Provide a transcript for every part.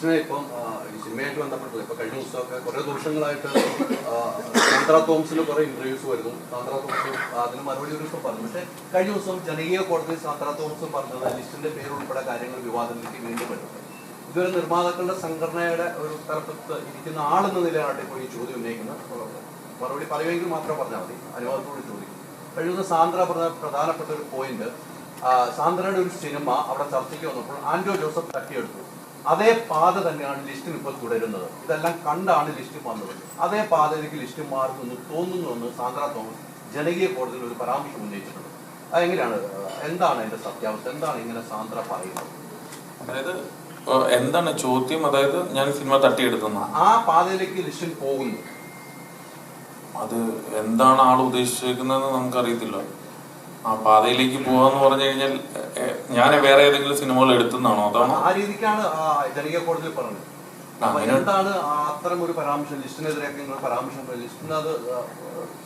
ലിസ്റ്റിനെ ഇപ്പം സിനിമയായിട്ട് ബന്ധപ്പെട്ടില്ല ഇപ്പൊ കഴിഞ്ഞ ദിവസമൊക്കെ കുറെ ദിവസങ്ങളായിട്ട് ആ, സാന്ദ്ര തോംസിന് കുറെ ഇന്റർവ്യൂസ് വരുന്നു. സാന്ദ്ര തോംസും അതിന് മറുപടി ഒരു ദിവസം പറഞ്ഞു. പക്ഷേ കഴിഞ്ഞ ദിവസം ജനകീയ കോടതി സാന്ദ്ര തോംസും പറഞ്ഞത് ലിസ്റ്റിന്റെ പേരുൾപ്പെടെ കാര്യങ്ങൾ വിവാദത്തിലേക്ക് വീണ്ടും വരുന്നു ഇതൊരു നിർമ്മാതാക്കളുടെ സംഘടനയുടെ ഒരു തലപ്പത്ത് ഇരിക്കുന്ന ആളെന്ന നിലയിലാണ് ഇപ്പോൾ ഈ ചോദ്യം ഉന്നയിക്കുന്നത്. മറുപടി പറയുമെങ്കിൽ മാത്രം പറഞ്ഞാൽ മതി. അനുവാദത്തോട് ചോദിക്കും. കഴിഞ്ഞ സാന്ദ്ര പറഞ്ഞ പ്രധാനപ്പെട്ട ഒരു പോയിന്റ് സാന്ദ്രയുടെ ഒരു സിനിമ അവിടെ ചർച്ചയ്ക്ക് വന്നപ്പോൾ ആൻഡോ ജോസഫ് തട്ടിയെടുത്തു. അതേ പാത തന്നെയാണ് ലിസ്റ്റിന് ഇപ്പോൾ തുടരുന്നത്. ഇതെല്ലാം കണ്ടാണ് ലിസ്റ്റ് വന്നത്. അതേ പാതയിലേക്ക് ലിസ്റ്റ് മാറുമെന്ന് തോന്നുന്നുവെന്ന് സാന്ദ്ര തോമസ് ജനകീയ കോടതിയിൽ ഒരു പരാമർശം ഉന്നയിച്ചിട്ടുണ്ട്. അതെങ്ങനെയാണ്? എന്താണ് അതിന്റെ സത്യാവസ്ഥ? എന്താണ് ഇങ്ങനെ സാന്ദ്ര പറയുന്നത്? അതായത് എന്താണ് ചോദ്യം? അതായത് ഞാൻ സിനിമ തട്ടിയെടുക്കുന്ന. ആ പാതയിലേക്ക് ലിസ്റ്റിൽ പോകുന്നു. അത് എന്താണ് ആൾ ഉദ്ദേശിച്ചിരിക്കുന്നതെന്ന് നമുക്കറിയത്തില്ല. ആ പാതയിലേക്ക് പോവാന്ന് പറഞ്ഞു കഴിഞ്ഞാൽ ഞാൻ വേറെ ഏതെങ്കിലും സിനിമകൾ എടുത്തുന്നാണോ അതോ? ആ രീതിക്കാണ് ജനകീയ കോടതിയിൽ പറഞ്ഞത്. എന്താണ് അത്തരം ഒരു പരാമർശം ലിസ്റ്റിനെതിരെയൊക്കെ നിങ്ങൾ പരാമർശം ലിസ്റ്റിന് അത്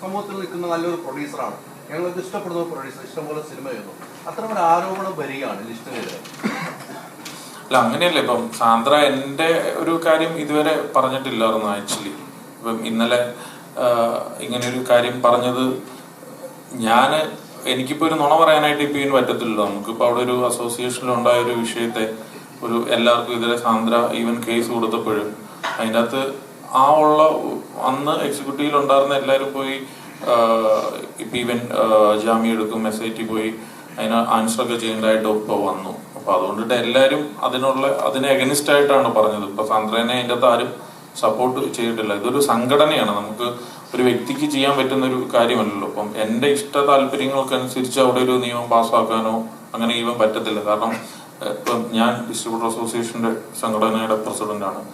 സമൂഹത്തിൽ നിൽക്കുന്ന നല്ലൊരു പ്രൊഡ്യൂസറാണ്. ഞങ്ങൾക്ക് ഇഷ്ടപ്പെടുന്ന പ്രൊഡ്യൂസർ ഇഷ്ടംപോലെ സിനിമ ചെയ്യുന്നു. അത്തരം ഒരു ആരോപണം വരികയാണ് ലിസ്റ്റിനെതിരെ. അല്ല അങ്ങനെയല്ല. ഇപ്പം സാന്ദ്ര എന്റെ ഒരു കാര്യം ഇതുവരെ പറഞ്ഞിട്ടില്ലായിരുന്നു ആക്ച്വലി. ഇപ്പം ഇന്നലെ ഇങ്ങനെ ഒരു കാര്യം പറഞ്ഞത് ഞാൻ എനിക്കിപ്പോ ഒരു നുണ പറയാനായിട്ട് ഇപ്പൊ ഇതിന് പറ്റത്തില്ലല്ലോ. നമുക്കിപ്പോ അവിടെ ഒരു അസോസിയേഷനിൽ ഉണ്ടായ ഒരു വിഷയത്തെ ഒരു എല്ലാവർക്കും ഇതിലെ സാന്ദ്ര ഈവൻ കേസ് കൊടുത്തപ്പോഴും അതിന്റെ അകത്ത് ആ ഉള്ള അന്ന് എക്സിക്യൂട്ടീവിൽ ഉണ്ടായിരുന്ന എല്ലാവരും പോയി ഇപ്പൊ ഈവൻ ജാമ്യം എടുക്കും എസ് ഐ ടി പോയി അതിന് ആൻസറൊക്കെ ചെയ്യേണ്ടതായിട്ട് ഇപ്പൊ വന്നു. അപ്പൊ അതുകൊണ്ടിട്ട് എല്ലാവരും അതിനുള്ള അതിനെ അഗനിസ്റ്റ് ആയിട്ടാണ് പറഞ്ഞത്. ഇപ്പൊ സാന്ദ്രനെ അതിന്റെ അകത്ത് ആരും സപ്പോർട്ട് ചെയ്തിട്ടില്ല. ഇതൊരു സംഘടനയാണ്. നമുക്ക് ഒരു വ്യക്തിക്ക് ചെയ്യാൻ പറ്റുന്ന ഒരു കാര്യമല്ലല്ലോ. അപ്പം എന്റെ ഇഷ്ട താല്പര്യങ്ങൾക്കനുസരിച്ച് അവിടെ ഒരു നിയമം പാസ്സാക്കാനോ അങ്ങനെ ചെയ്യാൻ പറ്റത്തില്ല. കാരണം ഇപ്പം ഞാൻ ഡിസ്ട്രിബ്യൂട്ടർ അസോസിയേഷന്റെ സംഘടനയുടെ പ്രസിഡന്റാണ്.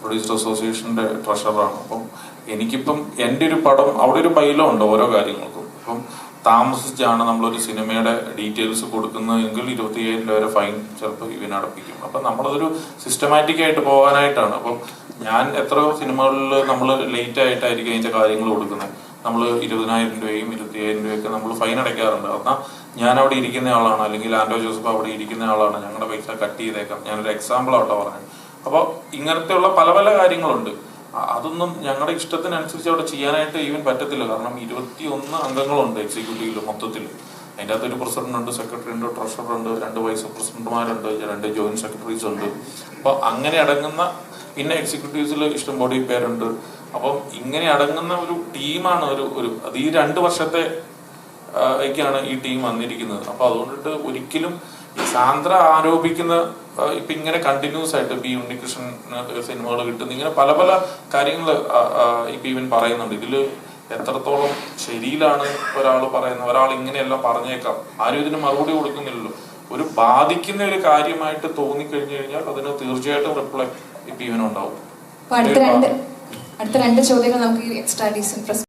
പ്രൊഡ്യൂസർ അസോസിയേഷന്റെ ട്രഷററാണ് അപ്പം എനിക്കിപ്പം എന്റെ ഒരു പടം അവിടെ ഒരു ബൈലോ ഉണ്ട് ഓരോ കാര്യങ്ങൾക്കും. അപ്പം താമസിച്ചാണ് നമ്മളൊരു സിനിമയുടെ ഡീറ്റെയിൽസ് കൊടുക്കുന്നതെങ്കിൽ ഇരുപത്തി അയ്യായിരം രൂപ വരെ ഫൈൻ ചിലപ്പോൾ ഇവന് അടപ്പിക്കും. അപ്പം നമ്മളതൊരു സിസ്റ്റമാറ്റിക് ആയിട്ട് പോകാനായിട്ടാണ്. അപ്പം ഞാൻ എത്ര സിനിമകളിൽ നമ്മൾ ലേറ്റ് ആയിട്ടായിരിക്കും അതിന്റെ കാര്യങ്ങൾ കൊടുക്കുന്നത്. നമ്മൾ ഇരുപതിനായിരം രൂപയും ഇരുപത്തി അയ്യായിരം രൂപയൊക്കെ നമ്മൾ ഫൈൻ അടയ്ക്കാറുണ്ട്. എന്നാൽ ഞാൻ അവിടെ ഇരിക്കുന്ന ആളാണ് അല്ലെങ്കിൽ ആൻഡോ ജോസഫ് അവിടെ ഇരിക്കുന്ന ആളാണ് ഞങ്ങളുടെ പൈസ കട്ട് ചെയ്തേക്കാം. ഞാനൊരു എക്സാമ്പിൾ ആട്ടോ പറഞ്ഞത്. അപ്പോൾ ഇങ്ങനത്തെയുള്ള പല പല കാര്യങ്ങളുണ്ട്. അതൊന്നും ഞങ്ങളുടെ ഇഷ്ടത്തിനനുസരിച്ച് അവിടെ ചെയ്യാനായിട്ട് ഈവൻ പറ്റത്തില്ല. കാരണം ഇരുപത്തി ഒന്ന് അംഗങ്ങളുണ്ട് എക്സിക്യൂട്ടീവിൽ മൊത്തത്തിൽ. അതിന്റെ അകത്ത് ഒരു പ്രസിഡന്റ് ഉണ്ട് സെക്രട്ടറി ഉണ്ട് ട്രഷറർ ഉണ്ട് രണ്ട് വൈസ് പ്രസിഡന്റുമാരുണ്ട് രണ്ട് ജോയിന്റ് സെക്രട്ടറീസ് ഉണ്ട്. അപ്പോൾ അങ്ങനെ അടങ്ങുന്ന പിന്നെ എക്സിക്യൂട്ടീവ്സിൽ ഇഷ്ടംപോലെ പേരുണ്ട്. അപ്പം ഇങ്ങനെ അടങ്ങുന്ന ഒരു ടീമാണ് ഒരു ഒരു അത് ഈ രണ്ട് വർഷത്തെ ഒക്കെയാണ് ഈ ടീം വന്നിരിക്കുന്നത്. അപ്പൊ അതുകൊണ്ടിട്ട് ഒരിക്കലും സാന്ദ്ര ആരോപിക്കുന്ന ഇപ്പൊ ഇങ്ങനെ കണ്ടിന്യൂസ് ആയിട്ട് ബി ഉണ്ണികൃഷ്ണൻ സിനിമകൾ കിട്ടുന്ന ഇങ്ങനെ പല പല കാര്യങ്ങൾ ഇപ്പൊ ഇവൻ പറയുന്നുണ്ട്. ഇതിൽ എത്രത്തോളം ശരിയിലാണ് ഒരാൾ പറയുന്നത്? ഒരാൾ ഇങ്ങനെയെല്ലാം പറഞ്ഞേക്കാം. ആരും ഇതിന് മറുപടി കൊടുക്കുന്നില്ലല്ലോ. ഒരു ബാധിക്കുന്ന ഒരു കാര്യമായിട്ട് തോന്നിക്കഴിഞ്ഞു കഴിഞ്ഞാൽ അതിന് തീർച്ചയായിട്ടും റിപ്ലൈ ഇപ്പൊ ഇവനുണ്ടാവും അടുത്ത രണ്ട് ചോദ്യങ്ങൾ നമുക്ക് എക്സ്ട്രാ